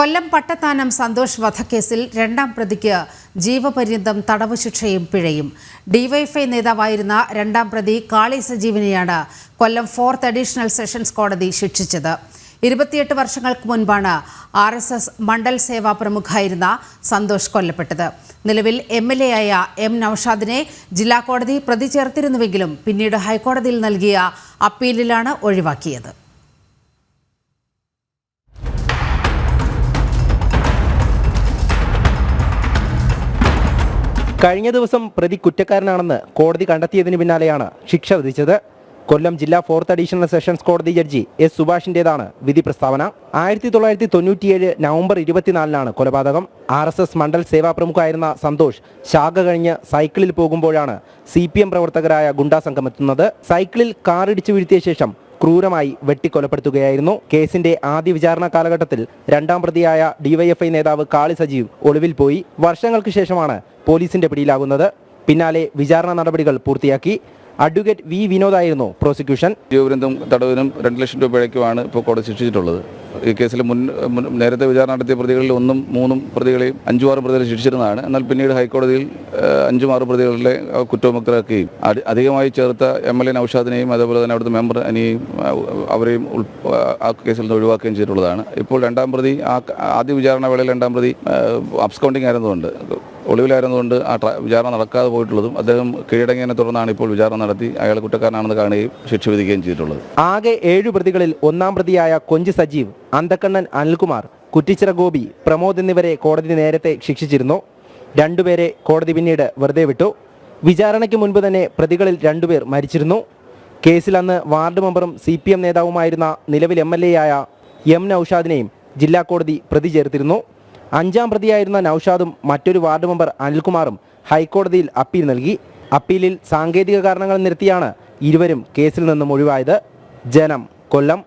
കൊല്ലം പട്ടത്താനം സന്തോഷ് വധക്കേസിൽ രണ്ടാം പ്രതിക്ക് ജീവപര്യന്തം തടവ് ശിക്ഷയും പിഴയും. ഡിവൈഫൈ നേതാവായിരുന്ന രണ്ടാം പ്രതി കാളി സജീവിനെയാണ് കൊല്ലം ഫോർത്ത് അഡീഷണൽ സെഷൻസ് കോടതി ശിക്ഷിച്ചത്. ഇരുപത്തിയെട്ട് വർഷങ്ങൾക്ക് മുൻപാണ് ആർ എസ് എസ് മണ്ഡൽ സേവാ പ്രമുഖായിരുന്ന സന്തോഷ് കൊല്ലപ്പെട്ടത്. നിലവിൽ എം എൽ എ ആയ എം നൌഷാദിനെ ജില്ലാ കോടതി പ്രതി ചേർത്തിരുന്നുവെങ്കിലും പിന്നീട് ഹൈക്കോടതിയിൽ നൽകിയ അപ്പീലിലാണ് ഒഴിവാക്കിയത്. കഴിഞ്ഞ ദിവസം പ്രതി കുറ്റക്കാരനാണെന്ന് കോടതി കണ്ടെത്തിയതിന് പിന്നാലെയാണ് ശിക്ഷ വിധിച്ചത്. കൊല്ലം ജില്ലാ ഫോർത്ത് അഡീഷണൽ സെഷൻസ് കോടതി ജഡ്ജി എസ് സുഭാഷിന്റേതാണ് വിധി പ്രസ്താവന. ആയിരത്തി തൊള്ളായിരത്തി തൊണ്ണൂറ്റിയേഴ് നവംബർ ഇരുപത്തിനാലിനാണ് കൊലപാതകം. ആർ എസ് എസ് മണ്ഡൽ സേവാ പ്രമുഖായിരുന്ന സന്തോഷ് ശാഖ കഴിഞ്ഞ് സൈക്കിളിൽ പോകുമ്പോഴാണ് സി പി എം പ്രവർത്തകരായ ഗുണ്ടാ സംഘം എത്തുന്നത് സൈക്കിളിൽ കാറിടിച്ചു വീഴ്ത്തിയ ശേഷം ക്രൂരമായി വെട്ടിക്കൊലപ്പെടുത്തുകയായിരുന്നു. കേസിന്റെ ആദ്യ വിചാരണ കാലഘട്ടത്തിൽ രണ്ടാം പ്രതിയായ ഡിവൈഎഫ്ഐ നേതാവ് കാളി സജീവ് ഒളിവിൽ പോയി. വർഷങ്ങൾക്ക് ശേഷമാണ് പോലീസിന്റെ പിടിയിലാകുന്നത്. പിന്നാലെ വിചാരണ നടപടികൾ പൂർത്തിയാക്കി. അഡ്വക്കേറ്റ് വി വിനോദായിരുന്നു പ്രോസിക്യൂഷൻ. ജീവപര്യന്തം തടവിനും രണ്ട് ലക്ഷം രൂപയ്ക്കുമാണ് ഇപ്പോൾ കോടതി ശിക്ഷിച്ചിട്ടുള്ളത്. ഈ കേസിൽ മുൻ നേരത്തെ വിചാരണ നടത്തിയ പ്രതികളിൽ ഒന്നും മൂന്നും പ്രതികളെയും അഞ്ചും ആറും പ്രതികളെ ശിക്ഷിച്ചിരുന്നതാണ്. എന്നാൽ പിന്നീട് ഹൈക്കോടതിയിൽ അഞ്ചും ആറും പ്രതികളിലെ കുറ്റമുക്തരാക്കുകയും അധികമായി ചേർത്ത എം എൽ എ നൌഷാദിനെയും അതേപോലെ തന്നെ അവിടുത്തെ മെമ്പർ അനിയും അവരെയും ആ കേസിൽ നിന്ന് ഒഴിവാക്കുകയും ചെയ്തിട്ടുള്ളതാണ്. ഇപ്പോൾ രണ്ടാം പ്രതി ആ ആദ്യ വിചാരണ വേളയിൽ രണ്ടാം പ്രതി അബ്സ്കൗണ്ടിങ് ആയിരുന്നതുകൊണ്ട് ഒളിവിലായിരുന്നുകൊണ്ട് ആ വിചാരണ നടക്കാതെ പോയിട്ടുള്ളതും അദ്ദേഹം കീഴടങ്ങിയതിനെ തുടർന്നാണ് ഇപ്പോൾ വിചാരണ നടത്തി അയാൾ കുറ്റക്കാരനാണെന്ന് കാണുകയും ശിക്ഷ വിധിക്കുകയും ചെയ്തിട്ടുള്ളത്. ആകെ ഏഴു പ്രതികളിൽ ഒന്നാം പ്രതിയായ കൊഞ്ച് സജീവ് അന്തക്കണ്ണൻ അനിൽകുമാർ കുറ്റിച്ചിറ ഗോപി പ്രമോദ് എന്നിവരെ കോടതി നേരത്തെ ശിക്ഷിച്ചിരുന്നു. രണ്ടുപേരെ കോടതി പിന്നീട് വെറുതെ വിട്ടു. വിചാരണയ്ക്ക് മുൻപ് തന്നെ പ്രതികളിൽ രണ്ടുപേർ മരിച്ചിരുന്നു. കേസിൽ അന്ന് വാർഡ് മെമ്പറും സി പി എം നേതാവുമായിരുന്ന നിലവിൽ എം എൽ എ ആയ എം നൌഷാദിനെയും ജില്ലാ കോടതി പ്രതി ചേർത്തിരുന്നു. അഞ്ചാം പ്രതിയായിരുന്ന നൌഷാദും മറ്റൊരു വാർഡ് മെമ്പർ അനിൽകുമാറും ഹൈക്കോടതിയിൽ അപ്പീൽ നൽകി. അപ്പീലിൽ സാങ്കേതിക കാരണങ്ങൾ നിരത്തിയാണ് ഇരുവരും കേസിൽ നിന്നും ഒഴിവായത്. ജനം കൊല്ലം.